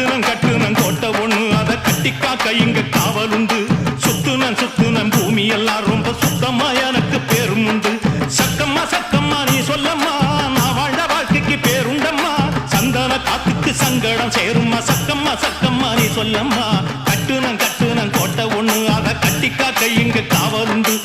கட்டுனம் கட்டுனம் கோட்டை ஒண்ணு. அதை கட்டிக்காக்க இங்க காவல் உண்டு. சுத்துனம் சுத்துனம் பூமி எல்லாம் ரொம்ப சுத்தமா எனக்கு பேரும் உண்டு. சக்கம்மா சக்கம்மா நீ சொல்லம்மா. நான் வாழ்ந்த வாழ்க்கைக்கு பேருண்டம்மா. சந்தன காத்துக்கு சங்கடம் சேரும்மா. சக்கம்மா சக்கம்மா நீ சொல்லம்மா. கட்டுனம் கட்டுனம் கோட்டை ஒண்ணு. அதை கட்டிக்காக்க இங்க காவல் உண்டு.